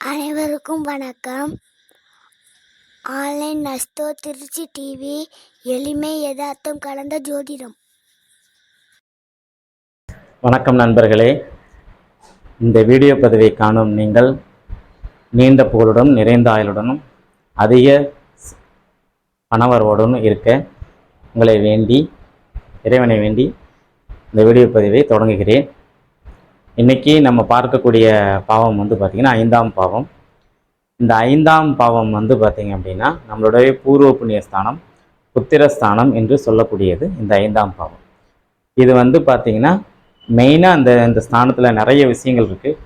அனைவருக்கும் வணக்கம். Online நஸ்தோ Trichy TV எளிமை யதார்த்தம் கலந்த ஜோதிடம். வணக்கம் நண்பர்களே. இந்த வீடியோ பதிவை காணும் நீங்கள் நீண்ட புகழுடன் நிறைந்த ஆயுளுடனும் அதிக பணவரவுடனும் இருக்க உங்களை வேண்டி இறைவனை வேண்டி இந்த வீடியோ பதிவை தொடங்குகிறேன். இன்னைக்கு நம்ம பார்க்கக்கூடிய பாவம் வந்து பார்த்திங்கன்னா ஐந்தாம் பாவம். இந்த ஐந்தாம் பாவம் வந்து பார்த்திங்க அப்படின்னா நம்மளுடைய பூர்வ புண்ணிய ஸ்தானம் புத்திரஸ்தானம் என்று சொல்லக்கூடியது இந்த ஐந்தாம் பாவம். இது வந்து பார்த்திங்கன்னா மெயினாக அந்த இந்த ஸ்தானத்தில் நிறைய விஷயங்கள் இருக்குது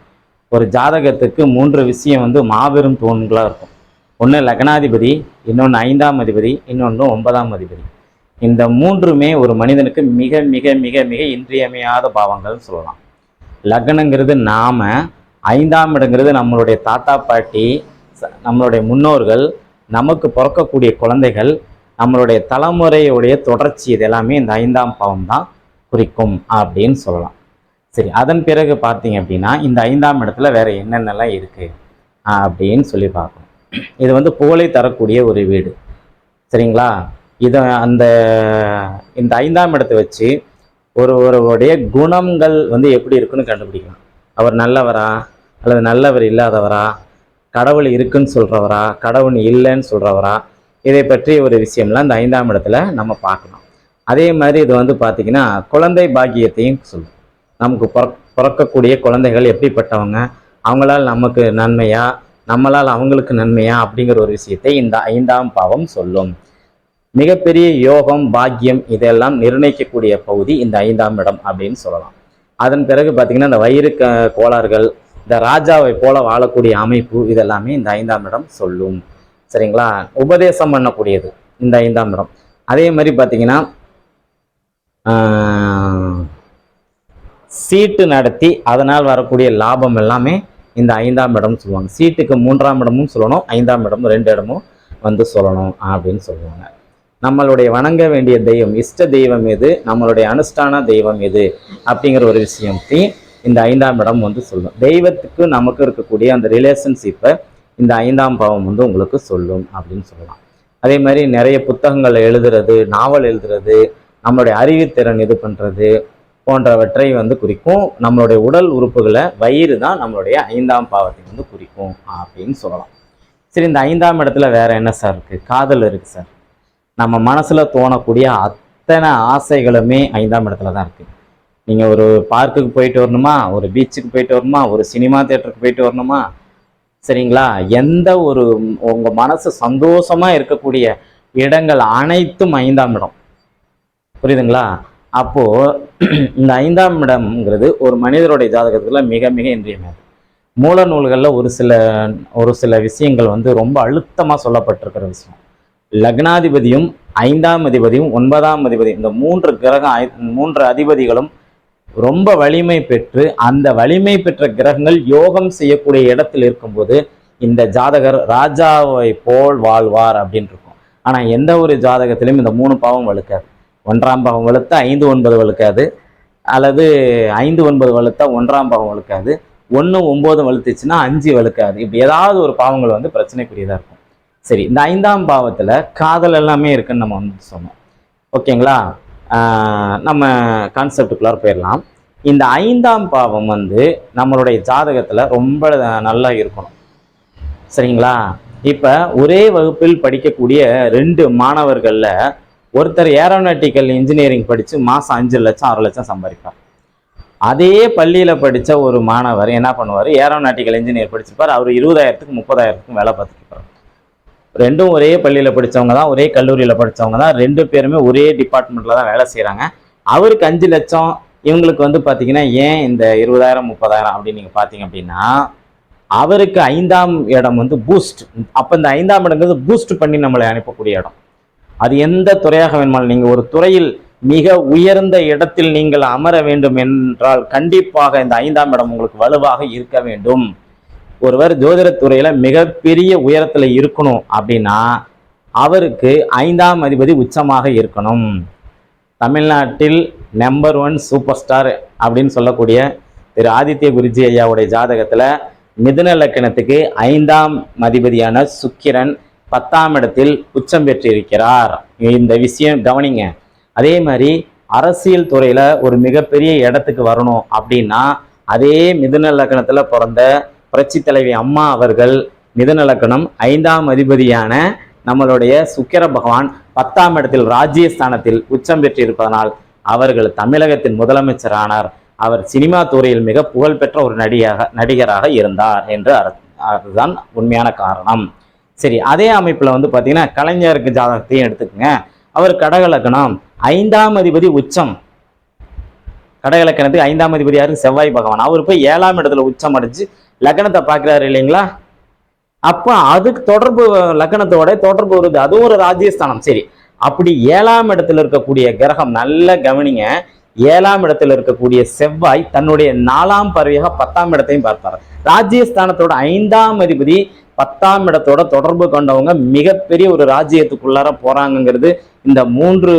ஒரு ஜாதகத்துக்கு மூன்று விஷயம் வந்து மாபெரும் தூண்களாக இருக்கும். ஒன்று லக்னாதிபதி இன்னொன்று ஐந்தாம் அதிபதி இன்னொன்று ஒன்பதாம் அதிபதி. இந்த மூன்றுமே ஒரு மனிதனுக்கு மிக மிக மிக மிக இன்றியமையாத பாவங்கள்னு சொல்லலாம். லக்னங்கிறது நாம் ஐந்தாம் இடங்கிறது நம்மளுடைய தாத்தா பாட்டி நம்மளுடைய முன்னோர்கள் நமக்கு பிறக்கக்கூடிய குழந்தைகள் நம்மளுடைய தலைமுறையுடைய தொடர்ச்சி இது எல்லாமே இந்த ஐந்தாம் பாவம் தான் குறிக்கும் அப்படின்னு சொல்லலாம். சரி அதன் பிறகு பார்த்தீங்க அப்படின்னா இந்த ஐந்தாம் இடத்துல வேற என்னென்னலாம் இருக்குது அப்படின்னு சொல்லி பார்க்கணும் இது வந்து புகழை தரக்கூடிய ஒரு வீடு. சரிங்களா? இதை அந்த இந்த ஐந்தாம் இடத்தை வச்சு ஒருவருடைய குணங்கள் வந்து எப்படி இருக்குன்னு கண்டுபிடிக்கலாம். அவர் நல்லவரா? அல்லது நல்லவர் இல்லாதவரா? கடவுள் இருக்குன்னு சொல்கிறவரா கடவுள் இல்லைன்னு சொல்கிறவரா இதை பற்றி ஒரு விஷயம்லாம் இந்த ஐந்தாம் இடத்துல நம்ம பார்க்கணும். அதே மாதிரி இது வந்து பார்த்திங்கன்னா குழந்தை பாக்கியத்தையும் சொல்லும். நமக்கு பிறக் பிறக்கக்கூடிய குழந்தைகள் எப்படிப்பட்டவங்க? அவங்களால் நமக்கு நன்மையா? நம்மளால் அவங்களுக்கு நன்மையா? அப்படிங்கிற ஒரு விஷயத்தை இந்த ஐந்தாம் பாவம் சொல்லும். மிகப்பெரிய யோகம் பாக்கியம் இதெல்லாம் நிர்ணயிக்கக்கூடிய பகுதி இந்த ஐந்தாம் இடம் அப்படின்னு சொல்லலாம். அதன் பிறகு பார்த்தீங்கன்னா இந்த வயிறு க- கோளாறுகள் இந்த ராஜாவை போல வாழக்கூடிய அமைப்பு இதெல்லாமே இந்த ஐந்தாம் இடம் சொல்லும். சரிங்களா? உபதேசம் பண்ணக்கூடியது இந்த ஐந்தாம் இடம். அதே மாதிரி பார்த்தீங்கன்னா சீட்டு நடத்தி அதனால் வரக்கூடிய லாபம் எல்லாமே இந்த ஐந்தாம் இடம் சொல்லுவாங்க. சீட்டுக்கு மூன்றாம் இடமும் சொல்லணும் ஐந்தாம் இடமும் ரெண்டு இடமும் வந்து சொல்லணும் அப்படின்னு சொல்லுவாங்க. நம்மளுடைய வணங்க வேண்டிய தெய்வம் இஷ்ட தெய்வம் எது? நம்மளுடைய அனுஷ்டான தெய்வம் எது? அப்படிங்கிற ஒரு விஷயத்தையும் இந்த ஐந்தாம் இடம் வந்து சொல்லும். தெய்வத்துக்கு நமக்கு இருக்கக்கூடிய அந்த ரிலேஷன்ஷிப்பை இந்த ஐந்தாம் பாவம் வந்து உங்களுக்கு சொல்லும் அப்படின்னு சொல்லலாம். அதே மாதிரி நிறைய புத்தகங்களை எழுதுறது நாவல் எழுதுறது நம்மளுடைய அறிவுத்திறன் இது பண்ணுறது போன்றவற்றை வந்து குறிக்கும். நம்மளுடைய உடல் உறுப்புகளை வயிறு தான் நம்மளுடைய ஐந்தாம் பாவத்தை வந்து குறிக்கும் அப்படின்னு சொல்லலாம். சரி இந்த ஐந்தாம் இடத்துல வேற என்ன சார் இருக்குது காதல் இருக்குது சார் நம்ம மனசில் தோணக்கூடிய அத்தனை ஆசைகளுமே ஐந்தாம் இடத்துல தான் இருக்குது நீங்கள் ஒரு பார்க்குக்கு போயிட்டு வரணுமா? ஒரு பீச்சுக்கு போயிட்டு வரணுமா? ஒரு சினிமா தேட்டருக்கு போயிட்டு வரணுமா? சரிங்களா? எந்த ஒரு உங்கள் மனசு சந்தோஷமாக இருக்கக்கூடிய இடங்கள் அனைத்தும் ஐந்தாம் இடம். புரியுதுங்களா? அப்போது இந்த ஐந்தாம் இடம்ங்கிறது ஒரு மனிதருடைய ஜாதகத்தில் மிக மிக இன்றியமையாது மூல நூல்களில் ஒரு சில ஒரு சில விஷயங்கள் வந்து ரொம்ப அழுத்தமாக சொல்லப்பட்டிருக்கிற விஷயம். லக்னாதிபதியும் ஐந்தாம் அதிபதியும் ஒன்பதாம் அதிபதி இந்த மூன்று கிரகம் ஐ- மூன்று அதிபதிகளும் ரொம்ப வலிமை பெற்று அந்த வலிமை பெற்ற கிரகங்கள் யோகம் செய்யக்கூடிய இடத்தில் இருக்கும்போது இந்த ஜாதகர் ராஜாவை போல் வாழ்வார் அப்படின்னு இருக்கும். ஆனால் எந்த ஒரு ஜாதகத்திலும் இந்த மூணு பாவம் வலுக்காது. ஒன்றாம் பாவம் வலுத்தா ஐந்து ஒன்பது வலுக்காது. அல்லது ஐந்து ஒன்பது வலுத்தா ஒன்றாம் பாவம் வலுக்காது. ஒன்று ஒம்பது வலுத்துச்சுன்னா அஞ்சு வலுக்காது. இப்படி ஏதாவது ஒரு பாவங்கள் வந்து பிரச்சனைக்குரியதாக இருக்கும். சரி இந்த ஐந்தாம் பாவத்தில் காதல் எல்லாமே இருக்குன்னு நம்ம வந்து சொன்னோம். ஓகேங்களா? நம்ம கான்செப்டுக்குள்ளார போயிடலாம். இந்த ஐந்தாம் பாவம் வந்து நம்மளுடைய ஜாதகத்தில் ரொம்ப நல்லா இருக்கணும். சரிங்களா? இப்போ ஒரே வகுப்பில் படிக்கக்கூடிய ரெண்டு மாணவர்களில் ஒருத்தர் ஏரோநாட்டிக்கல் இன்ஜினியரிங் படித்து மாதம் அஞ்சு லட்சம் ஆறு லட்சம் சம்பாதிப்பார். அதே பள்ளியில் படித்த ஒரு மாணவர் என்ன பண்ணுவார்? ஏரோநாட்டிக்கல் இன்ஜினியர் படிச்சிருப்பார் அவர் இருபதாயிரத்துக்கு முப்பதாயிரத்துக்கும் வேலை பார்த்துட்டு இருப்பார். ரெண்டும் ஒரே பள்ளியில் படிச்சவங்க தான் ஒரே கல்லூரியில் படிச்சவங்க தான் ரெண்டு பேருமே ஒரே டிபார்ட்மெண்ட்டில் தான் வேலை செய்கிறாங்க அவருக்கு அஞ்சு லட்சம் இவங்களுக்கு வந்து பார்த்தீங்கன்னா ஏன் இந்த இருபதாயிரம் முப்பதாயிரம் அப்படின்னு நீங்கள் பார்த்தீங்க அப்படின்னா அவருக்கு ஐந்தாம் இடம் வந்து பூஸ்ட் அப்போ இந்த ஐந்தாம் இடங்கிறது பூஸ்ட் பண்ணி நம்மளை அனுப்பக்கூடிய இடம். அது எந்த துறையாக வேணுமாலும் நீங்கள் ஒரு துறையில் மிக உயர்ந்த இடத்தில் நீங்கள் அமர வேண்டும் என்றால் கண்டிப்பாக இந்த ஐந்தாம் இடம் உங்களுக்கு வலுவாக இருக்க வேண்டும். ஒருவர் ஜோதிடத்துறையில் மிகப்பெரிய உயரத்தில் இருக்கணும் அப்படின்னா அவருக்கு ஐந்தாம் அதிபதி உச்சமாக இருக்கணும். தமிழ்நாட்டில் நம்பர் ஒன் சூப்பர் ஸ்டார் அப்படின்னு சொல்லக்கூடிய திரு ஆதித்ய குருஜி ஐயாவுடைய ஜாதகத்தில் மிதுன லக்கணத்துக்கு ஐந்தாம் அதிபதியான சுக்கிரன் பத்தாம் இடத்தில் உச்சம் பெற்றிருக்கிறார். இந்த விஷயம் கவனிங்க. அதே மாதிரி அரசியல் துறையில் ஒரு மிகப்பெரிய இடத்துக்கு வரணும் அப்படின்னா அதே மிதுன லக்கணத்தில் பிறந்த புரட்சி தலைவி அம்மா அவர்கள் மிதுன ஐந்தாம் அதிபதியான நம்மளுடைய சுக்கிர பகவான் பத்தாம் இடத்தில் ராஜ்யஸ்தானத்தில் உச்சம் பெற்றிருப்பதனால் அவர்கள் தமிழகத்தின் முதலமைச்சரானார். அவர் சினிமா துறையில் மிக புகழ்பெற்ற ஒரு நடிகாக நடிகராக இருந்தார் என்று அதுதான் உண்மையான காரணம். சரி அதே அமைப்புல வந்து பாத்தீங்கன்னா கலைஞருக்கு ஜாதகத்தையும் எடுத்துக்கோங்க. அவர் கடகலக்கணம் ஐந்தாம் அதிபதி உச்சம். கடகலக்கணத்துக்கு ஐந்தாம் அதிபதி யாரு? செவ்வாய் பகவான். அவர் போய் ஏழாம் இடத்துல உச்சம் அடைஞ்சு லக்னத்தை பார்க்குறாரு இல்லைங்களா? அப்போ அதுக்கு தொடர்பு லக்னத்தோட தொடர்பு வருது. அதுவும் ஒரு ராஜ்யஸ்தானம். சரி. அப்படி ஏழாம் இடத்துல இருக்கக்கூடிய கிரகம் நல்ல கவனிங்க. ஏழாம் இடத்துல இருக்கக்கூடிய செவ்வாய் தன்னுடைய நாலாம் பறவையாக பத்தாம் இடத்தையும் பார்ப்பார் ராஜ்யஸ்தானத்தோட ஐந்தாம் அதிபதி பத்தாம் இடத்தோட தொடர்பு கொண்டவங்க மிகப்பெரிய ஒரு ராஜ்யத்துக்குள்ளார போறாங்கிறது இந்த மூன்று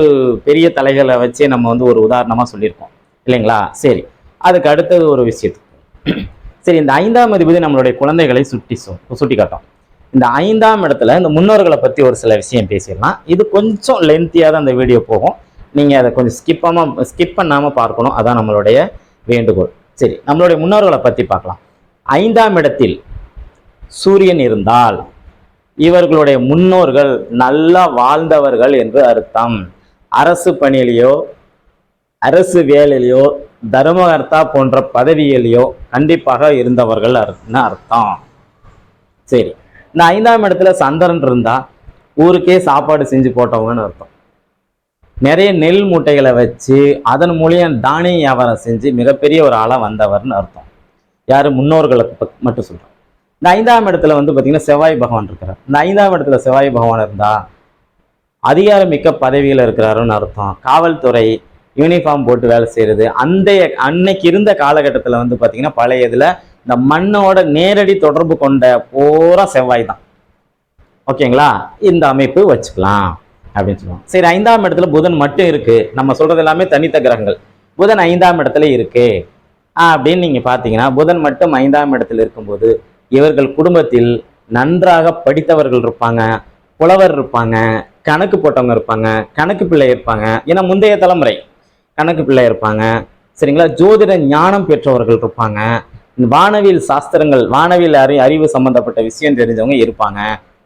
பெரிய தலைகளை வச்சே நம்ம வந்து ஒரு உதாரணமா சொல்லியிருக்கோம். இல்லைங்களா? சரி. அதுக்கு அடுத்தது ஒரு விஷயத்துக்கு சரி இந்த ஐந்தாம் அதிபதி நம்மளுடைய குழந்தைகளை சுட்டி சுட்டி காட்டும் இந்த ஐந்தாம் இடத்துல இந்த முன்னோர்களை பற்றி ஒரு சில விஷயம் பேசிடலாம். இது கொஞ்சம் லென்த்தியாக தான் அந்த வீடியோ போகும். நீங்கள் அதை கொஞ்சம் ஸ்கிப்பாமல் ஸ்கிப் பண்ணாமல் பார்க்கணும். அதான் நம்மளுடைய வேண்டுகோள். சரி நம்மளுடைய முன்னோர்களை பற்றி பார்க்கலாம். ஐந்தாம் இடத்தில் சூரியன் இருந்தால் இவர்களுடைய முன்னோர்கள் நல்லா வாழ்ந்தவர்கள் என்று அர்த்தம். அரசு பணியிலையோ அரசு வேலையிலையோ தர்மகர்த்தா போன்ற பதவியிலையோ கண்டிப்பாக இருந்தவர்கள் அர்த்தம். சரி. இந்த ஐந்தாம் இடத்துல சந்திரன் இருந்தா ஊருக்கே சாப்பாடு செஞ்சு போட்டவங்கன்னு அர்த்தம். நிறைய நெல் மூட்டைகளை வச்சு அதன் மூலியம் தானிய வியாபாரம் செஞ்சு மிகப்பெரிய ஒரு ஆளாக வந்தவர்னு அர்த்தம். யார்? முன்னோர்களுக்கு மட்டும் சொல்கிறோம் இந்த ஐந்தாம் இடத்துல வந்து பார்த்திங்கன்னா செவ்வாய் பகவான் இருக்கிறார் இந்த ஐந்தாம் இடத்துல செவ்வாய் பகவான் இருந்தால் அதிகாரமிக்க பதவியில் இருக்கிறாருன்னு அர்த்தம். காவல்துறை யூனிஃபார்ம் போட்டு வேலை செய்கிறது அந்த அன்னைக்கு இருந்த காலகட்டத்தில் வந்து பார்த்தீங்கன்னா பழைய இதில் இந்த மண்ணோட நேரடி தொடர்பு கொண்ட பூரா செவ்வாய் தான். ஓகேங்களா? இந்த அமைப்பு வச்சுக்கலாம் அப்படின்னு சொல்லுவாங்க. சரி ஐந்தாம் இடத்துல புதன் மட்டும் இருக்குது நம்ம சொல்கிறது எல்லாமே தனித்த கிரகங்கள். புதன் ஐந்தாம் இடத்துல இருக்குது அப்படின்னு நீங்கள் பார்த்தீங்கன்னா புதன் மட்டும் ஐந்தாம் இடத்துல இருக்கும்போது இவர்கள் குடும்பத்தில் நன்றாக படித்தவர்கள் இருப்பாங்க புலவர் இருப்பாங்க கணக்கு போட்டவங்க இருப்பாங்க கணக்கு பிள்ளை இருப்பாங்க. ஏன்னா முந்தைய தலைமுறை. கணக்கு பிள்ளை இருப்பாங்க. சரிங்களா? ஜோதிட ஞானம் பெற்றவர்கள் இருப்பாங்க. இந்த வானவியல் சாஸ்திரங்கள் வானவியல் அறி அறிவு சம்பந்தப்பட்ட விஷயம் தெரிஞ்சவங்க இருப்பாங்க.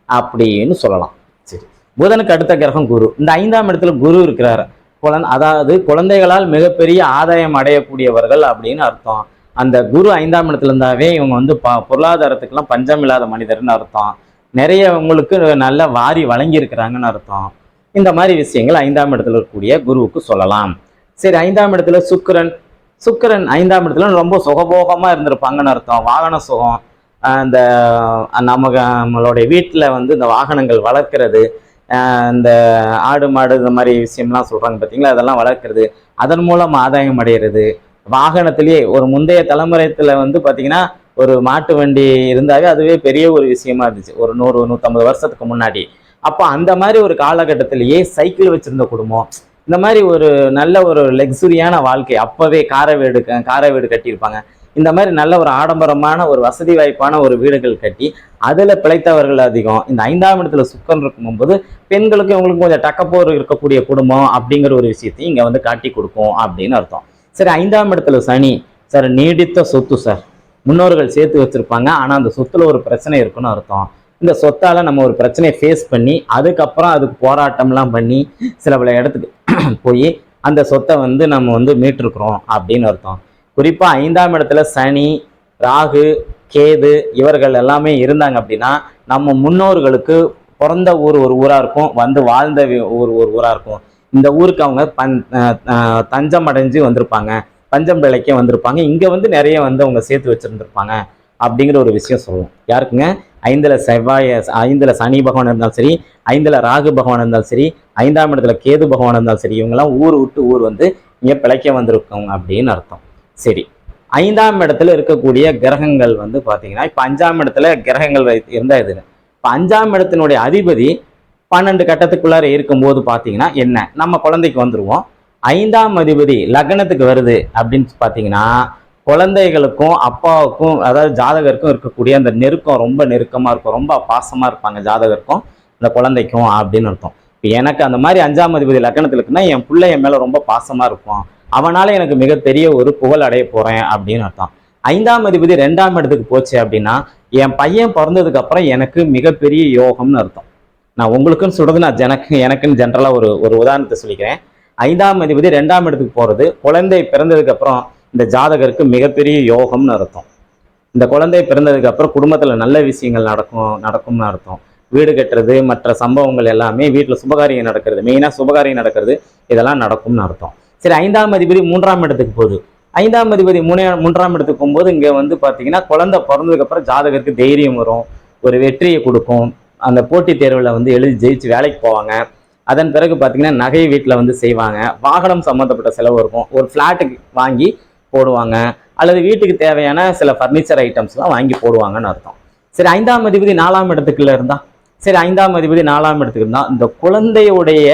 அப்படின்னு சொல்லலாம். சரி. புதனுக்கு அடுத்த கிரகம் குரு. இந்த ஐந்தாம் இடத்துல குரு இருக்கிறார். குழந்தை அதாவது குழந்தைகளால் மிகப்பெரிய ஆதாயம் அடையக்கூடியவர்கள் அப்படின்னு அர்த்தம். அந்த குரு ஐந்தாம் இடத்துல இருந்தாவே இவங்க வந்து ப பொருளாதாரத்துக்கெல்லாம் பஞ்சம் இல்லாத மனிதர்னு அர்த்தம். நிறைய உங்களுக்கு நல்ல வாரி வழங்கி இருக்கிறாங்கன்னு அர்த்தம். இந்த மாதிரி விஷயங்கள் ஐந்தாம் இடத்துல இருக்கக்கூடிய குருவுக்கு சொல்லலாம். சரி ஐந்தாம் இடத்துல சுக்கிரன். சுக்கிரன் ஐந்தாம் இடத்துல ரொம்ப சுகபோகமாக இருந்திருப்பாங்கன்னு அர்த்தம். வாகன சுகம் அந்த நமக்கு நம்மளுடைய வீட்டில் வந்து இந்த வாகனங்கள் வளர்க்கிறது இந்த ஆடு மாடு இந்த மாதிரி விஷயம்லாம் சொல்கிறாங்க பார்த்தீங்களா அதெல்லாம் வளர்க்குறது அதன் மூலம் ஆதாயம் அடைகிறது வாகனத்திலேயே ஒரு முந்தைய தலைமுறையத்தில் வந்து பார்த்தீங்கன்னா ஒரு மாட்டு வண்டி இருந்தாவே அதுவே பெரிய ஒரு விஷயமா இருந்துச்சு. ஒரு நூறு நூற்றம்பது வருஷத்துக்கு முன்னாடி. அப்போ அந்த மாதிரி ஒரு காலகட்டத்திலேயே சைக்கிள் வச்சிருந்த குடும்பம் இந்த மாதிரி ஒரு நல்ல ஒரு லக்ஸுரியான வாழ்க்கை. அப்போவே காரை வீடு காரை வீடு கட்டியிருப்பாங்க. இந்த மாதிரி நல்ல ஒரு ஆடம்பரமான ஒரு வசதி வாய்ப்பான ஒரு வீடுகள் கட்டி அதில் பிழைத்தவர்கள் அதிகம். இந்த ஐந்தாம் இடத்துல சுக்கன் இருக்கும்போது பெண்களுக்கு இவங்களுக்கு கொஞ்சம் டக்கப்போர் இருக்கக்கூடிய குடும்பம் அப்படிங்கிற ஒரு விஷயத்தையும் இங்கே வந்து காட்டி கொடுக்கும் அப்படின்னு அர்த்தம். சரி ஐந்தாம் இடத்துல சனி. சார் நீடித்த சொத்து சார். முன்னோர்கள் சேர்த்து வச்சுருப்பாங்க. ஆனால் அந்த சொத்துல ஒரு பிரச்சனை இருக்குன்னு அர்த்தம். இந்த சொத்தால் நம்ம ஒரு பிரச்சனையை ஃபேஸ் பண்ணி அதுக்கப்புறம் அதுக்கு போராட்டம்லாம் பண்ணி சில பல இடத்துக்கு போய் அந்த சொத்தை வந்து நம்ம வந்து மீட்டிருக்கிறோம் அப்படின்னு அர்த்தம். குறிப்பாக ஐந்தாம் இடத்துல சனி ராகு கேது இவர்கள் எல்லாமே இருந்தாங்க அப்படின்னா நம்ம முன்னோர்களுக்கு பிறந்த ஊர் ஒரு ஊராக இருக்கும் வந்து வாழ்ந்த ஊர் ஒரு ஊராக இருக்கும். இந்த ஊருக்கு அவங்க பன் தஞ்சம் அடைஞ்சு வந்திருப்பாங்க. பஞ்சம் பிழைக்க வந்திருப்பாங்க. இங்கே வந்து நிறைய வந்து அவங்க சேர்த்து வச்சுருந்துருப்பாங்க அப்படிங்கிற ஒரு விஷயம் சொல்லுவோம். யாருக்குங்க? ஐந்தில் செவ்வாய் ஐந்தில் சனி பகவான் இருந்தாலும் சரி ஐந்தில் ராகு பகவான் இருந்தாலும் சரி ஐந்தாம் இடத்துல கேது பகவான் இருந்தாலும் சரி இவங்கெல்லாம் ஊர் விட்டு ஊர் வந்து இங்கே பிழைக்க வந்திருக்கோங்க அப்படின்னு அர்த்தம். சரி. ஐந்தாம் இடத்துல இருக்கக்கூடிய கிரகங்கள் வந்து பார்த்தீங்கன்னா இப்போ அஞ்சாம் இடத்துல கிரகங்கள் இருந்தால் இருந்தா இது இப்போ அஞ்சாம் இடத்தினுடைய அதிபதி பன்னெண்டு கட்டத்துக்குள்ளார இருக்கும்போது பார்த்தீங்கன்னா என்ன? நம்ம குழந்தைக்கு வந்துடுவோம் ஐந்தாம் அதிபதி லக்னத்துக்கு வருது அப்படின்னு பார்த்தீங்கன்னா குழந்தைகளுக்கும் அப்பாவுக்கும் அதாவது ஜாதகருக்கும் இருக்கக்கூடிய அந்த நெருக்கம் ரொம்ப நெருக்கமாக இருக்கும். ரொம்ப பாசமாக இருப்பாங்க ஜாதகருக்கும் இந்த குழந்தைக்கும் அப்படின்னு அர்த்தம். இப்போ எனக்கு அந்த மாதிரி அஞ்சாம் அதிபதி லக்னத்தில் இருக்குன்னா என் பிள்ளை என் மேலே ரொம்ப பாசமாக இருக்கும் அவனால் எனக்கு மிகப்பெரிய ஒரு புகழ் அடைய போகிறேன் அப்படின்னு அர்த்தம். ஐந்தாம் அதிபதி ரெண்டாம் இடத்துக்கு போச்சு அப்படின்னா என் பையன் பிறந்ததுக்கு அப்புறம் எனக்கு மிகப்பெரிய யோகம்னு அர்த்தம். நான் உங்களுக்குன்னு சொல்றது நான் எனக்கு எனக்குன்னு ஜென்ரலாக ஒரு ஒரு உதாரணத்தை சொல்லிக்கிறேன். ஐந்தாம் அதிபதி ரெண்டாம் இடத்துக்கு போகிறது குழந்தை பிறந்ததுக்கு அப்புறம் இந்த ஜாதகருக்கு மிகப்பெரிய யோகம்னு அர்த்தம். இந்த குழந்தை பிறந்ததுக்கு அப்புறம் குடும்பத்தில் நல்ல விஷயங்கள் நடக்கும் நடக்கும்னு அர்த்தம். வீடு கட்டுறது மற்ற சம்பவங்கள் எல்லாமே வீட்டில் சுபகாரியம் நடக்கிறது மெயினாக சுபகாரியம் நடக்கிறது இதெல்லாம் நடக்கும்னு அர்த்தம். சரி ஐந்தாம் அதிபதி மூன்றாம் இடத்துக்கு போகுது. ஐந்தாம் அதிபதி மூணே மூன்றாம் இடத்துக்கு போகும்போது இங்கே வந்து பார்த்தீங்கன்னா குழந்தை பிறந்ததுக்கு அப்புறம் ஜாதகருக்கு தைரியம் வரும். ஒரு வெற்றியை கொடுக்கும். அந்த போட்டித் தேர்வில் வந்து எழுதி ஜெயிச்சு வேலைக்கு போவாங்க. அதன் பிறகு பார்த்தீங்கன்னா நகை வீட்டில் வந்து செய்வாங்க. வாகனம் சம்மந்தப்பட்ட செலவு இருக்கும். ஒரு ஃப்ளாட்டுக்கு வாங்கி போடுவாங்க அல்லது வீட்டுக்கு தேவையான சில ஃபர்னிச்சர் ஐட்டம்ஸ்லாம் வாங்கி போடுவாங்கன்னு அர்த்தம். சரி ஐந்தாம் அதிபதி நாலாம் இடத்துக்குள்ள இருந்தா? சரி ஐந்தாம் அதிபதி நாலாம் இடத்துக்கு இருந்தா இந்த குழந்தையுடைய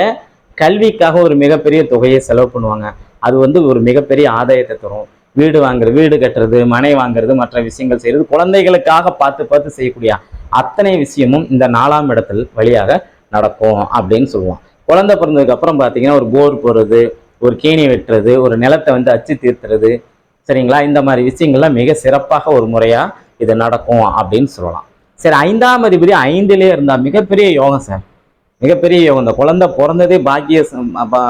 கல்விக்காக ஒரு மிகப்பெரிய தொகையை செலவு பண்ணுவாங்க. அது வந்து ஒரு மிகப்பெரிய ஆதாயத்தை தரும். வீடு வாங்குறது வீடு கட்டுறது மனை வாங்குறது மற்ற விஷயங்கள் செய்யறது குழந்தைகளுக்காக பார்த்து பார்த்து செய்யக்கூடிய அத்தனை விஷயமும் இந்த நாலாம் இடத்தில் வழியாக நடக்கும் அப்படின்னு சொல்லுவோம் குழந்தை பிறந்ததுக்கு அப்புறம் பார்த்தீங்கன்னா ஒரு போர் போடுறது ஒரு கேணி வெட்டுறது ஒரு நிலத்தை வந்து அச்சு தீர்த்துறது சரிங்களா? இந்த மாதிரி விஷயங்கள்லாம் மிக சிறப்பாக ஒரு முறையாக இது நடக்கும் அப்படின்னு சொல்லலாம். சரி ஐந்தாம் அதிபதி ஐந்திலே இருந்தால் மிகப்பெரிய யோகம் சார். மிகப்பெரிய யோகம். இந்த குழந்தை பிறந்ததே பாக்கிய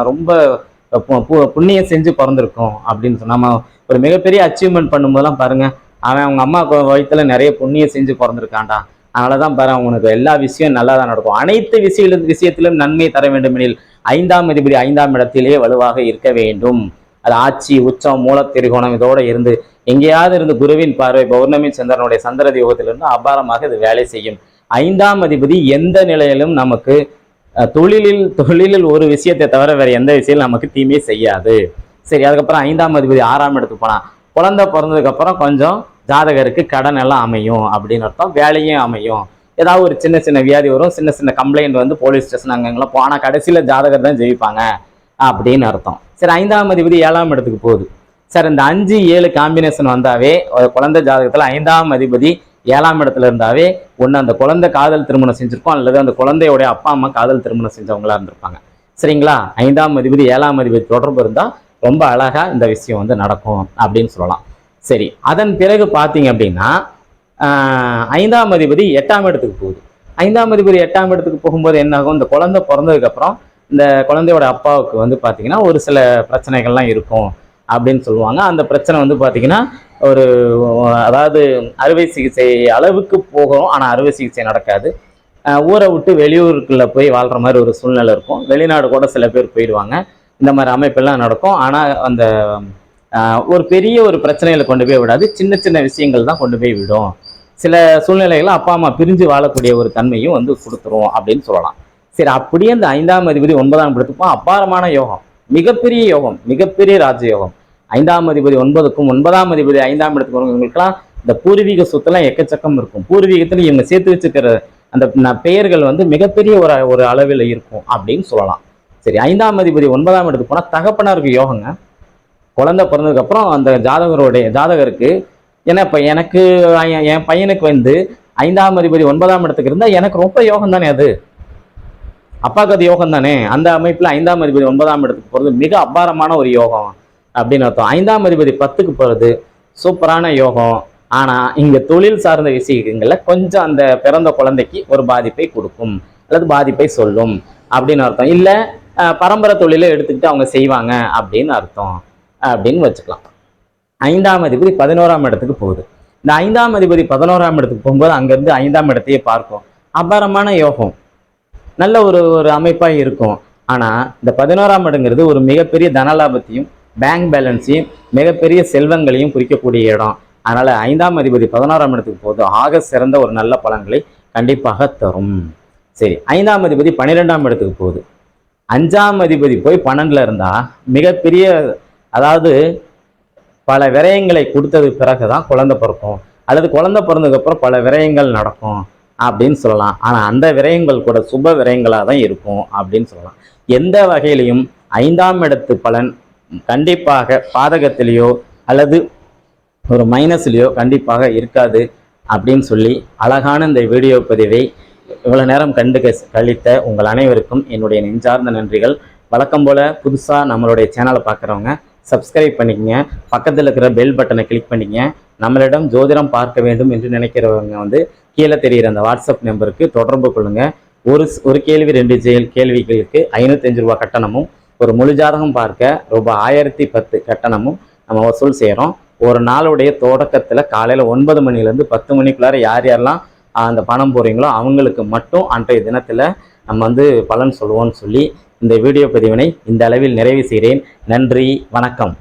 ரொம்ப பு- பு- புண்ணியம் செஞ்சு பிறந்திருக்கோம் அப்படின்னு சொன்னால் நம்ம ஒரு மிகப்பெரிய அச்சீவ்மெண்ட் பண்ணும்போதெல்லாம் பாருங்கள் அவன் அவங்க அம்மா கு- நிறைய புண்ணியம் செஞ்சு பிறந்திருக்கான்டா. அதனாலதான் பாரு அவனுக்கு எல்லா விஷயம் நல்லா தான் நடக்கும். அனைத்து விஷயங்களும் விஷயத்திலும் நன்மை தர வேண்டுமெனில் ஐந்தாம் அதிபதி ஐந்தாம் இடத்திலே வலுவாக இருக்க வேண்டும். அது ஆட்சி உச்சம் மூல திரிகோணம் இதோடு இருந்து எங்கேயாவது இருந்து குருவின் பார்வை பௌர்ணமி சந்திரனுடைய சந்திரதி யோகத்திலிருந்து அபாரமாக இது வேலை செய்யும். ஐந்தாம் அதிபதி எந்த நிலையிலும் நமக்கு தொழிலில் தொழிலில் ஒரு விஷயத்தை தவிர வேற எந்த விஷயம் நமக்கு தீமையை செய்யாது. சரி அதுக்கப்புறம் ஐந்தாம் அதிபதி ஆறாம் இடத்துக்கு போனால் குழந்தை பிறந்ததுக்கப்புறம் கொஞ்சம் ஜாதகருக்கு கடன் எல்லாம் அமையும் அப்படின்னு அர்த்தம். வேலையும் அமையும். ஏதாவது ஒரு சின்ன சின்ன வியாதி வரும் சின்ன சின்ன கம்ப்ளைண்ட் வந்து போலீஸ் ஸ்டேஷன் அங்கங்கெல்லாம் போனால் கடைசியில் ஜாதகர் தான் ஜெயிப்பாங்க அப்படின்னு அர்த்தம். சரி ஐந்தாம் அதிபதி ஏழாம் இடத்துக்கு போகுது. சார் இந்த அஞ்சு ஏழு காம்பினேஷன் வந்தாவே ஒரு குழந்தை ஜாதகத்தில் ஐந்தாம் அதிபதி ஏழாம் இடத்துல இருந்தாவே ஒன்று அந்த குழந்தை காதல் திருமணம் செஞ்சுருக்கோம் அல்லது அந்த குழந்தையோடைய அப்பா அம்மா காதல் திருமணம் செஞ்சவங்களா இருந்திருப்பாங்க. சரிங்களா? ஐந்தாம் அதிபதி ஏழாம் அதிபதி தொடர்பு இருந்தால் ரொம்ப அழகாக இந்த விஷயம் வந்து நடக்கும் அப்படின்னு சொல்லலாம். சரி அதன் பிறகு பார்த்தீங்க அப்படின்னா ஐந்தாம் அதிபதி எட்டாம் இடத்துக்கு போகுது. ஐந்தாம் அதிபதி எட்டாம் இடத்துக்கு போகும்போது என்னாகும் இந்த குழந்தை பிறந்ததுக்கப்புறம் இந்த குழந்தையோட அப்பாவுக்கு வந்து பார்த்தீங்கன்னா ஒரு சில பிரச்சனைகள்லாம் இருக்கும் அப்படின்னு சொல்லுவாங்க. அந்த பிரச்சனை வந்து பார்த்திங்கன்னா ஒரு அதாவது அறுவை சிகிச்சை அளவுக்கு போகும் ஆனால் அறுவை சிகிச்சை நடக்காது. ஊரை விட்டு வெளியூருக்குள்ளே போய் வாழ்கிற மாதிரி ஒரு சூழ்நிலை இருக்கும். வெளிநாடு கூட சில பேர் போயிடுவாங்க. இந்த மாதிரி அமைப்பெல்லாம் நடக்கும். ஆனால் அந்த ஒரு பெரிய ஒரு பிரச்சனைகளை கொண்டு போய் விடாது. சின்ன சின்ன விஷயங்கள் தான் கொண்டு போய் விடும். சில சூழ்நிலைகளை அப்பா அம்மா பிரிஞ்சு வாழக்கூடிய ஒரு தன்மையும் வந்து கொடுத்துரும் அப்படின்னு சொல்லலாம். சரி அப்படியே அந்த ஐந்தாம் அதிபதி ஒன்பதாம் இடத்துக்கும் அபாரமான யோகம் மிகப்பெரிய யோகம் மிகப்பெரிய ராஜயோகம் ஐந்தாம் அதிபதி ஒன்பதுக்கும் ஒன்பதாம் அதிபதி ஐந்தாம் இடத்துக்கு இவங்களுக்குலாம் இந்த பூர்வீக சொத்துலாம் எக்கச்சக்கம் இருக்கும். பூர்வீகத்தில் இவங்க சேர்த்து வச்சுக்கிற அந்த பெயர்கள் வந்து மிகப்பெரிய ஒரு ஒரு அளவில் இருக்கும் அப்படின்னு சொல்லலாம். சரி ஐந்தாம் அதிபதி ஒன்பதாம் இடத்துக்கு போனால் தகப்பனாருக்கு யோகங்க. குழந்தை பிறந்ததுக்கப்புறம் அந்த ஜாதகருடைய ஜாதகருக்கு ஏன்னா இப்போ எனக்கு என் என் பையனுக்கு வந்து ஐந்தாம் அதிபதி ஒன்பதாம் இடத்துக்கு இருந்தால் எனக்கு ரொம்ப யோகம் தானே அது? அப்பா கதை யோகம் தானே? அந்த அமைப்பில் ஐந்தாம் அதிபதி ஒன்பதாம் இடத்துக்கு போகிறது மிக அபாரமான ஒரு யோகம் அப்படின்னு அர்த்தம். ஐந்தாம் அதிபதி பத்துக்கு போகிறது சூப்பரான யோகம். ஆனால் இங்கே தொழில் சார்ந்த விஷயங்களில் கொஞ்சம் அந்த பிறந்த குழந்தைக்கு ஒரு பாதிப்பை கொடுக்கும். அல்லது பாதிப்பை சொல்லும் அப்படின்னு அர்த்தம். இல்லை பரம்பரை தொழிலை எடுத்துக்கிட்டு அவங்க செய்வாங்க அப்படின்னு அர்த்தம். அப்படின்னு வச்சுக்கலாம். ஐந்தாம் அதிபதி பதினோராம் இடத்துக்கு போகுது. இந்த ஐந்தாம் அதிபதி பதினோராம் இடத்துக்கு போகும்போது அங்கேருந்து ஐந்தாம் இடத்தையே பார்க்கும். அபாரமான யோகம். நல்ல ஒரு ஒரு அமைப்பாக இருக்கும். ஆனால் இந்த பதினோராம் இடங்கிறது ஒரு மிகப்பெரிய தனலாபத்தையும் பேங்க் பேலன்ஸையும் மிகப்பெரிய செல்வங்களையும் குறிக்கக்கூடிய இடம். அதனால ஐந்தாம் அதிபதி பதினோராம் இடத்துக்கு போது ஆக சிறந்த ஒரு நல்ல பலன்களை கண்டிப்பாக தரும். சரி ஐந்தாம் அதிபதி பன்னிரெண்டாம் இடத்துக்கு போகுது. அஞ்சாம் அதிபதி போய் பன்னெண்டுல இருந்தால் மிகப்பெரிய அதாவது பல விரயங்களை கொடுத்தது பிறகு தான் குழந்தை பிறக்கும். அல்லது குழந்தை பிறந்ததுக்கப்புறம் பல விரயங்கள் நடக்கும். அப்படின்னு சொல்லலாம். ஆனால் அந்த விரயங்கள் கூட சுப விரயங்களாக தான் இருக்கும் அப்படின்னு சொல்லலாம். எந்த வகையிலையும் ஐந்தாம் இடத்து பலன் கண்டிப்பாக பாதகத்திலேயோ அல்லது ஒரு மைனஸ்லேயோ கண்டிப்பாக இருக்காது அப்படின்னு சொல்லி அழகான இந்த வீடியோ பதிவை இவ்வளோ நேரம் கண்டு கழித்த உங்கள் அனைவருக்கும் என்னுடைய நெஞ்சார்ந்த நன்றிகள். வழக்கம் போல் புதுசாக நம்மளுடைய சேனலை பார்க்குறவங்க சப்ஸ்கிரைப் பண்ணிக்கங்க. பக்கத்தில் இருக்கிற பெல் பட்டனை கிளிக் பண்ணிக்கங்க. நம்மளிடம் ஜோதிடம் பார்க்க வேண்டும் என்று நினைக்கிறவங்க வந்து கீழே தெரிகிற அந்த வாட்ஸ்அப் நம்பருக்கு தொடர்பு கொள்ளுங்கள் ஒரு ஒரு கேள்வி ரெண்டு செயல் கேள்விகளுக்கு ஐநூற்றஞ்சு ரூபா கட்டணமும் ஒரு முழு ஜாதகம் பார்க்க ரூபாய் ஆயிரத்தி பத்து கட்டணமும் நம்ம வசூல் செய்கிறோம் ஒரு நாளுடைய தொடக்கத்தில் காலையில் ஒன்பது மணிலேருந்து பத்து மணிக்குள்ளார யார் யாரெல்லாம் அந்த பணம் போகிறீங்களோ அவங்களுக்கு மட்டும் அன்றைய தினத்தில் நம்ம வந்து பலன் சொல்லுவோம்னு சொல்லி இந்த வீடியோ பதிவினை இந்த அளவில் நிறைவு செய்கிறேன். நன்றி வணக்கம்.